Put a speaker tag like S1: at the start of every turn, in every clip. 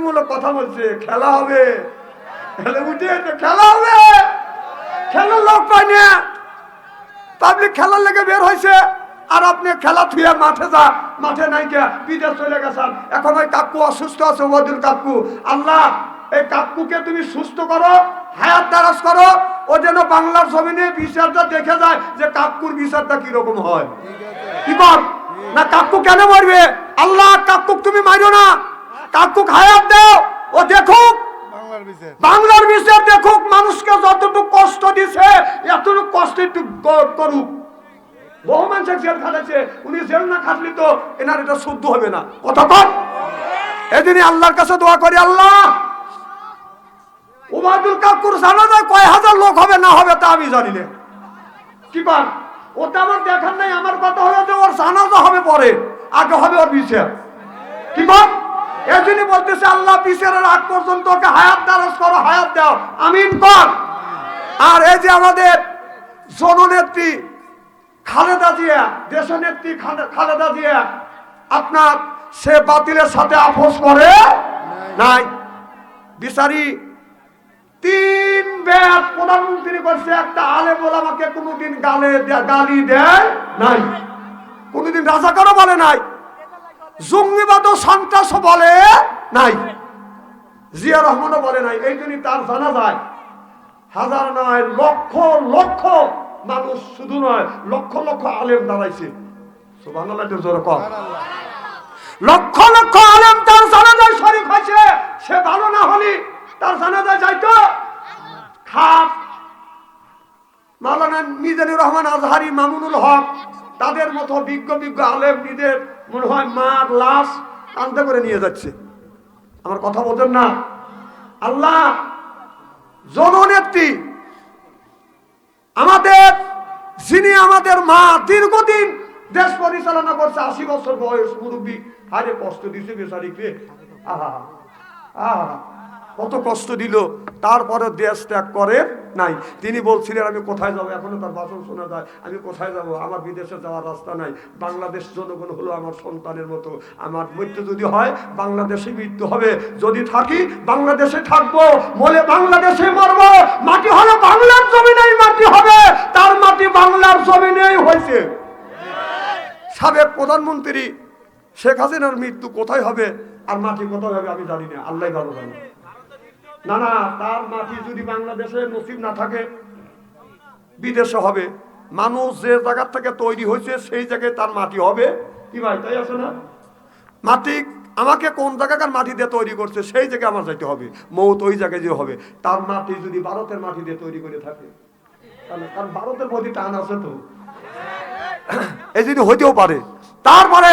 S1: উস্কানিমূলক কথা বলছে খেলা হবে। খেলে হবে। খেলার লোক পাই না। পাবলিক খেলার লেগে বের হয়েছে। আর আপনি খেলা থুয়ে মাঠে যা মাঠে নাই কে? বিদেশ চলে গেছেন। এখন ওই কাকু অসুস্থ আছে ওবাদুল কাকু। আল্লাহ এই কাকুকে তুমি সুস্থ করো হায়াত দারাজ করো। ও যেন বাংলার জমিনে বিচারটা দেখে যায় যে কাকুর বিচারটা কীরকম হয়। কি কর? না কাকু কেন মরবে? আল্লাহ কাকু তুমি মারো না। কাকু হায়াত দাও। ও দেখুক
S2: বাংলার বিচার।
S1: দেখুক মানুষকে যতটুকু কষ্ট দিছে এতটুকু কষ্ট একটু করুক। বহু মানুষের জেল খাটাচ্ছে উনি জেল না খাটলি তো এনার এটা শুদ্ধ হবে না। কথা কর এদিনই আল্লাহর কাছে দোয়া করি আল্লাহ উমাদুল কাকুর জানা যায় কয় হাজার লোক হবে না হবে তা আমি জানি না। কি পান ওটা আমার দেখার নাই আমার কথা হলো যে ওর জানাজা হবে পরে আগে হবে ওর বিচার। কি এজন্য বলতেছে, আল্লাহ বিচারের আগ পর্যন্ত ওকে হায়াত দারাজ করো, হায়াত দাও। আমিন কর আর এই যে আমাদের জননেত্রী খালেদা জিয়া দেশনেত্রী খালে- খালেদা জিয়া, আপনার সে বাতিলের সাথে আপোষ করে নাই। বিচারি তিন ব্যাট প্রধানমন্ত্রী করছে একটা আলে আমাকে কোনোদিন গালে গালি দেয় নাই। কোনোদিন রাজাকারও বলে নাই। জঙ্গিবাদ ও সন্ত্রাস বলে নাই। জিয়া রহমানও বলে নাই। এই জন্যই তার জানা যায়, হাজার নয়, লক্ষ লক্ষ মানুষ শুধু নয়, লক্ষ লক্ষ আলেম দাঁড়াইছে। লক্ষ লক্ষ আলেম তার জানাজায় শরীফ হয়েছে। সে ভালো না হলি তার জানাজায় যাইতো। খাপ। মাওলানা মিজানুর রহমান আজহারি, মামুনুল হক, তাদের মতো বিজ্ঞ বিজ্ঞ আলেম নিজের মনে হয় মার লাশ কান্দে করে নিয়ে যাচ্ছে। আমার কথা বলছেন না। আল্লাহ জননেত্রী আমাদের যিনি আমাদের মা দীর্ঘদিন দেশ পরিচালনা করছে, আশি বছর বয়স, মুরব্বী। হারে কষ্ট দিছে বেচারিকে আহা আহা। কত কষ্ট দিল। তারপরে দেশ ত্যাগ করে নাই। তিনি বলছিলেন, আমি কোথায় যাব? এখনও তার ভাষণ শোনা যায়। আমি কোথায় যাব? আমার বিদেশে যাওয়ার রাস্তা নাই। বাংলাদেশ জনগণ হলো আমার সন্তানের মতো। আমার মৃত্যু যদি হয়, বাংলাদেশে মৃত্যু হবে। যদি থাকি, বাংলাদেশে থাকব। বলে বাংলাদেশে মরবো। মাটি হলো বাংলার জমিনেই মাটি হবে। তার মাটি বাংলার জমিনেই হয়েছে। সাবেক প্রধানমন্ত্রী শেখ হাসিনার মৃত্যু কোথায় হবে? আর মাটি কোথায় হবে আমি জানি না। আল্লাহ ভালো জানে। না না, তার মাটি যদি বাংলাদেশে নসিব না থাকে, বিদেশে হবে। মানুষ যে জায়গার থেকে তৈরি হয়েছে, সেই জায়গায় তার মাটি হবে। কি ভাই, তাই আছে না? মাটি আমাকে কোন জায়গাকার মাটি দিয়ে তৈরি করছে, সেই জায়গায় আমার যাইতে হবে। মৌত ওই জায়গায় যে হবে। তার মাটি যদি ভারতের মাটি দিয়ে তৈরি করে থাকে কারণ ভারতের প্রতি টান আছে তো। এই যদি হইতেও পারে। তারপরে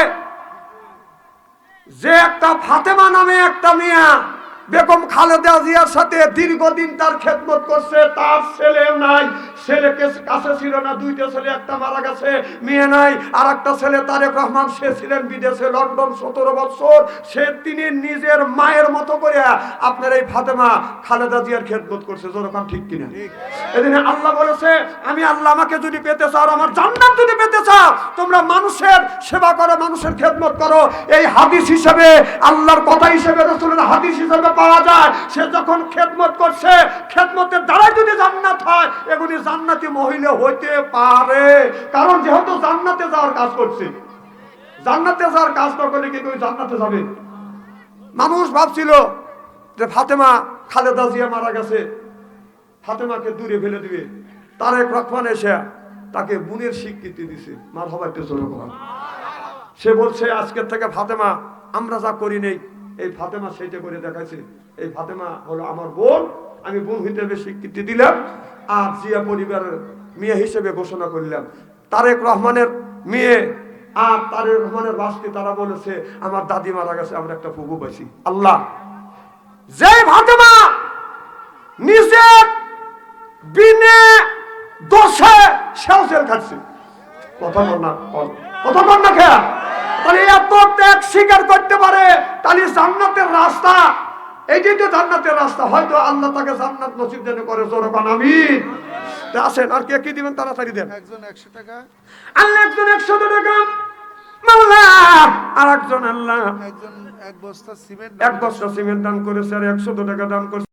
S1: যে একটা ফাতেমা নামে একটা মেয়া বেগম খালেদা জিয়ার সাথে দীর্ঘদিন তার খেদমত করছে তার ছেলে নাই। ছেলেকে কাছে ছিল না দুইটা ছেলে একটা মারা গেছে মেয়ে নাই। আর একটা ছেলে তারেক রহমান সে ছিলেন বিদেশে লন্ডন সতেরো বছর। সে তিনি নিজের মায়ের মতো করে আপনার এই ফাতেমা খালেদা জিয়ার খেদমত করছে। যখন ঠিক কিনা? এদিন আল্লাহ বলেছে আমি আল্লাহ আমাকে যদি পেতে চাও আর আমার জান্নাত যদি পেতে চাও তোমরা মানুষের সেবা করো মানুষের খেদমত করো। এই হাদিস হিসেবে আল্লাহর কথা হিসেবে রসুলের হাদিস হিসেবে পাওয়া যায়, সে যখন খেদমত করছে, খেদমতের দ্বারাই যদি জান্নাত হয়, এগুলি জান্নাতি মহিলা হইতে পারে। কারণ যেহেতু জান্নাতে যাওয়ার কাজ করছে, জান্নাতে যাওয়ার কাজ না করলে কি কেউ জান্নাতে যাবে? মানুষ ভাবছিল যে ফাতেমা খালেদা জিয়া মারা গেছে, ফাতেমাকে দূরে ফেলে দিবে। তারেক রহমান এসে তাকে বুনের স্বীকৃতি দিছে। মার হবার বলেন। সে বলছে, আজকের থেকে ফাতেমা, আমরা যা করি নেই এই ফাতেমা সেইটা করে দেখাইছে। এই ফাতেমা হলো আমার বোন, আমি বোন হিসেবে স্বীকৃতি দিলাম আর জিয়া পরিবারের মেয়ে হিসেবে ঘোষণা করলাম। তারেক রহমানের মেয়ে আর তারেক রহমানের বাস্তি তারা বলেছে, আমার দাদি মারা গেছে, আমরা একটা ফুবু পাইছি। আল্লাহ যে ফাতেমা নিজের বিনে দোষে সেও জেল খাচ্ছে। কথা বল না। কথা বল না, খেয়া। তাহলে এত ত্যাগ স্বীকার করতে পারে। তাহলে জান্নাতের রাস্তা। এইটাই তো জান্নাতের রাস্তা। হয়তো আল্লাহ তাকে জান্নাত নসিব দেন করে জোরকান আমি আসেন আর কে কি দিবেন? তাড়াতাড়ি দেন।
S2: একজন একশো টাকা।
S1: আল্লাহ একজন একশো টাকা। আর একজন আল্লাহ।
S2: একজন এক বস্তা সিমেন্ট
S1: এক বস্তা সিমেন্ট দান করেছে আর একশো টাকা দান করেছে।